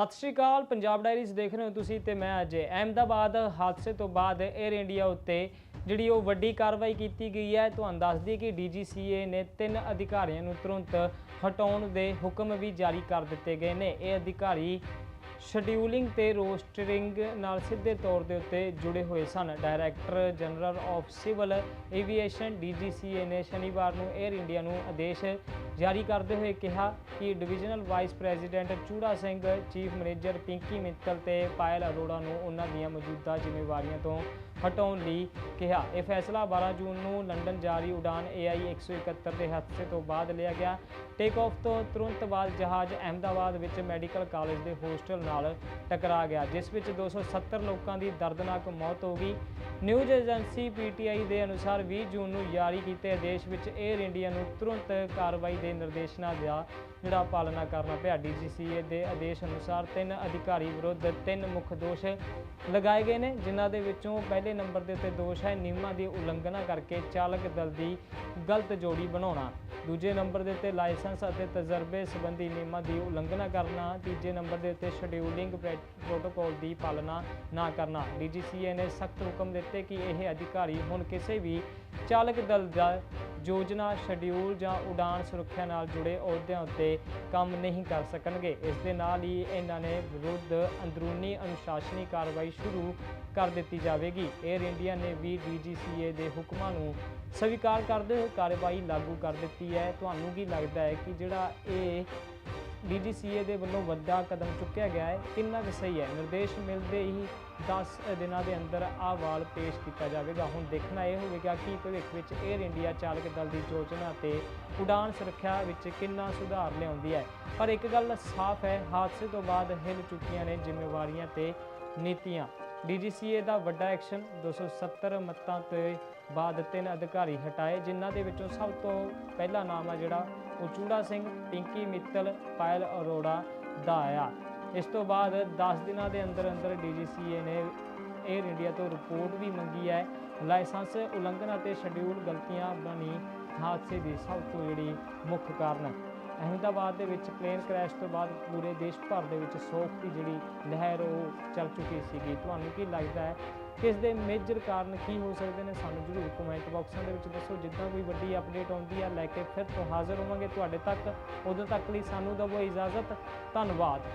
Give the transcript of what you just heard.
ਸਤਿ ਸ਼੍ਰੀ ਅਕਾਲ, ਪੰਜਾਬ ਡਾਇਰੀਜ਼ ਦੇਖ ਰਹੇ ਹੋ ਤੁਸੀਂ ਤੇ ਮੈਂ ਅਜੇ ਅਹਿਮਦਾਬਾਦ ਹਾਦਸੇ ਤੋਂ ਬਾਅਦ 에ਅਰ ਇੰਡੀਆ ਉੱਤੇ ਜਿਹੜੀ ਉਹ ਵੱਡੀ ਕਾਰਵਾਈ ਕੀਤੀ ਗਈ ਹੈ। ਤੁਹਾਨੂੰ ਦੱਸ ਦਈਏ ਕਿ DGCA ਨੇ ਤਿੰਨ ਅਧਿਕਾਰੀਆਂ ਨੂੰ ਤੁਰੰਤ ਹਟਾਉਣ ਦੇ ਹੁਕਮ ਵੀ ਜਾਰੀ ਕਰ ਦਿੱਤੇ ਗਏ ਨੇ। ਇਹ ਅਧਿਕਾਰੀ ਸ਼ਡਿਊਲਿੰਗ ਤੇ ਰੋਸਟਰਿੰਗ ਨਾਲ ਸਿੱਧੇ ਤੌਰ ਦੇ ਉੱਤੇ ਜੁੜੇ ਹੋਏ ਸਨ। Director general of civil aviation DGCA ਨੇ ਸ਼ਨੀਵਾਰ ਨੂੰ 에ਅਰ ਇੰਡੀਆ ਨੂੰ ਆਦੇਸ਼ ਜਾਰੀ ਕਰਦੇ ਹੋਏ ਕਿਹਾ ਕਿ divisional vice president Chura Singh, chief manager Pinky Mittal ਤੇ ਪਾਇਲ ਅਰੋੜਾ ਨੂੰ ਉਹਨਾਂ ਦੀਆਂ ਮੌਜੂਦਾ ਜ਼ਿੰਮੇਵਾਰੀਆਂ ਤੋਂ ਹਟਾਉਣ ਲਈ ਕਿਹਾ। ਇਹ ਫੈਸਲਾ 12 ਜੂਨ ਨੂੰ ਲੰਡਨ ਜਾਰੀ ਉਡਾਨ AI 171 ਦੇ ਹਾਦਸੇ ਤੋਂ ਬਾਅਦ ਲਿਆ ਗਿਆ। ਟੇਕ ਆਫ ਤੋਂ ਤੁਰੰਤ ਬਾਅਦ ਜਹਾਜ਼ ਅਹਿਮਦਾਬਾਦ ਵਿੱਚ ਮੈਡੀਕਲ ਕਾਲਜ ਦੇ ਹੋਸਟਲ ਨਾਲ ਟਕਰਾ ਗਿਆ, ਜਿਸ ਵਿੱਚ 270 ਲੋਕਾਂ ਦੀ ਦਰਦਨਾਕ ਮੌਤ ਹੋ ਗਈ। ਨਿਊਜ਼ ਏਜੰਸੀ PTI ਦੇ ਅਨੁਸਾਰ 20 ਜੂਨ ਨੂੰ ਜਾਰੀ ਕੀਤੇ ਆਦੇਸ਼ ਵਿੱਚ 에ਅਰ ਇੰਡੀਆ ਨੂੰ ਤੁਰੰਤ ਕਾਰਵਾਈ ਦੇ ਨਿਰਦੇਸ਼ਨਾਂ ਦਾ ਜਿਹੜਾ ਪਾਲਣਾ ਕਰਨਾ ਪਿਆ DGCA ਦੇ ਆਦੇਸ਼ ਅਨੁਸਾਰ ਤਿੰਨ ਅਧਿਕਾਰੀ ਵਿਰੁੱਧ ਤਿੰਨ ਮੁੱਖ ਦੋਸ਼ ਲਗਾਏ ਗਏ ਨੇ, ਜਿਨ੍ਹਾਂ ਦੇ ਵਿੱਚੋਂ ਪਹਿਲੇ ਨੰਬਰ ਦੇ ਉੱਤੇ ਦੋਸ਼ ਹੈ ਨਿਯਮਾਂ ਦੀ ਉਲੰਘਣਾ ਕਰਕੇ ਚਾਲਕ ਦਲ ਦੀ ਗਲਤ ਜੋੜੀ ਬਣਾਉਣਾ, ਦੂਜੇ ਨੰਬਰ ਦੇ ਉੱਤੇ ਲਾਇਸੈਂਸ ਅਤੇ ਤਜਰਬੇ ਸੰਬੰਧੀ ਨਿਯਮਾਂ ਦੀ ਉਲੰਘਣਾ ਕਰਨਾ, ਤੀਜੇ ਨੰਬਰ ਦੇ ਉੱਤੇ ਸ਼ਡਿਊਲਿੰਗ ਪ੍ਰੋਟੋਕੋਲ ਦੀ ਪਾਲਣਾ ਨਾ ਕਰਨਾ। DGCA ਨੇ ਸਖਤ ਹੁਕਮ ਦਿੱਤੇ ਕਿ ਇਹ ਅਧਿਕਾਰੀ ਹੁਣ ਕਿਸੇ ਵੀ ਚਾਲਕ ਦਲ ਦਾ ਯੋਜਨਾ, ਸ਼ਡਿਊਲ ਜਾਂ ਉਡਾਨ ਸੁਰੱਖਿਆ ਨਾਲ ਜੁੜੇ ਅਹੁਦਿਆਂ ਉੱਤੇ ਕੰਮ ਨਹੀਂ ਕਰ ਸਕਣਗੇ। ਇਸ ਦੇ ਨਾਲ ਹੀ ਇਹਨਾਂ ਨੇ ਵਿਰੁੱਧ ਅੰਦਰੂਨੀ ਅਨੁਸ਼ਾਸਨੀ ਕਾਰਵਾਈ ਸ਼ੁਰੂ ਕਰ ਦਿੱਤੀ ਜਾਵੇਗੀ। 에ਅਰ ਇੰਡੀਆ ਨੇ ਵੀ DGCA ਦੇ ਹੁਕਮਾਂ ਨੂੰ ਸਵੀਕਾਰ ਕਰਦੇ ਹੋਏ ਕਾਰਵਾਈ ਲਾਗੂ ਕਰ ਦਿੱਤੀ ਹੈ। ਤੁਹਾਨੂੰ ਕੀ ਲੱਗਦਾ ਹੈ ਕਿ ਜਿਹੜਾ ਇਹ DGCA ਦੇ ਵੱਲੋਂ ਵੱਡਾ ਕਦਮ ਚੁੱਕਿਆ ਗਿਆ ਹੈ। ਕਿੰਨਾ ਕੁ ਸਹੀ ਹੈ? ਨਿਰਦੇਸ਼ ਮਿਲਦੇ ਹੀ 10 ਦਿਨਾਂ ਦੇ ਅੰਦਰ ਆਹ ਵਾਲ ਪੇਸ਼ ਕੀਤਾ ਜਾਵੇਗਾ। ਹੁਣ ਦੇਖਣਾ ਇਹ ਹੋਵੇਗਾ ਕਿ ਭਵਿੱਖ ਵਿੱਚ 에ਅਰ ਇੰਡੀਆ ਚਾਲਕ ਦਲ ਦੀ ਯੋਜਨਾ ਤੇ ਉਡਾਨ ਸੁਰੱਖਿਆ ਵਿੱਚ ਕਿੰਨਾ ਸੁਧਾਰ ਲਿਆਉਂਦੀ ਹੈ। ਪਰ ਇੱਕ ਗੱਲ ਸਾਫ਼ ਹੈ, ਹਾਦਸੇ ਤੋਂ ਬਾਅਦ ਹਿੱਲ ਚੁੱਕੀਆਂ ਨੇ ਜ਼ਿੰਮੇਵਾਰੀਆਂ ਤੇ ਨੀਤੀਆਂ। DGCA ਦਾ ਵੱਡਾ ਐਕਸ਼ਨ 270 ਮੱਤਾਂ ਤੇ ਬਾਅਦ ਤਿੰਨ ਅਧਿਕਾਰੀ ਹਟਾਏ, ਜਿਨ੍ਹਾਂ ਦੇ ਵਿੱਚੋਂ ਸਭ ਤੋਂ ਪਹਿਲਾ ਨਾਮ ਹੈ ਜਿਹੜਾ ਉਹ ਚੂੜਾ ਸਿੰਘ, ਪਿੰਕੀ ਮਿੱਤਲ, ਪਾਇਲ ਅਰੋੜਾ ਦਾ ਆਇਆ ਇਸ ਤੋਂ ਬਾਅਦ 10 ਦਿਨਾਂ ਦੇ ਅੰਦਰ ਅੰਦਰ DGCA ਨੇ 에ਅਰ ਇੰਡੀਆ ਤੋਂ ਰਿਪੋਰਟ ਵੀ ਮੰਗੀ ਹੈ। ਲਾਇਸੈਂਸ, ਉਲੰਘਣਾ ਅਤੇ ਸ਼ਡਿਊਲ ਗਲਤੀਆਂ ਬਣੀ ਹਾਦਸੇ ਦੀ ਸਭ ਤੋਂ ਜਿਹੜੀ ਮੁੱਖ ਕਾਰਨ ਅਹਿਮਦਾਬਾਦ ਦੇ ਵਿੱਚ ਪਲੇਨ ਕ੍ਰੈਸ਼ ਤੋਂ ਬਾਅਦ ਪੂਰੇ ਦੇਸ਼ ਭਰ ਦੇ ਵਿੱਚ ਸੋਗ ਦੀ ਜਿਹੜੀ ਲਹਿਰ ਉਹ ਚੱਲ ਚੁੱਕੀ ਸੀਗੀ। ਤੁਹਾਨੂੰ ਕੀ ਲੱਗਦਾ ਹੈ ਕਿ ਇਸ ਦੇ ਮੇਜਰ ਕਾਰਨ ਕੀ ਹੋ ਸਕਦੇ ਨੇ? ਸਾਨੂੰ ਜਰੂਰ ਕਮੈਂਟ ਬਾਕਸਾਂ ਦੇ ਵਿੱਚ ਦੱਸੋ। ਜਿੱਦਾਂ ਕੋਈ ਵੱਡੀ ਅਪਡੇਟ ਆਉਂਦੀ ਆ, ਲੈ ਕੇ ਫਿਰ ਤੋਂ ਹਾਜ਼ਰ ਹੋਵਾਂਗੇ। ਤੁਹਾਡੇ ਤੱਕ, ਉਦੋਂ ਤੱਕ ਲਈ ਸਾਨੂੰ ਦਿਓ ਇਜਾਜ਼ਤ। ਧੰਨਵਾਦ।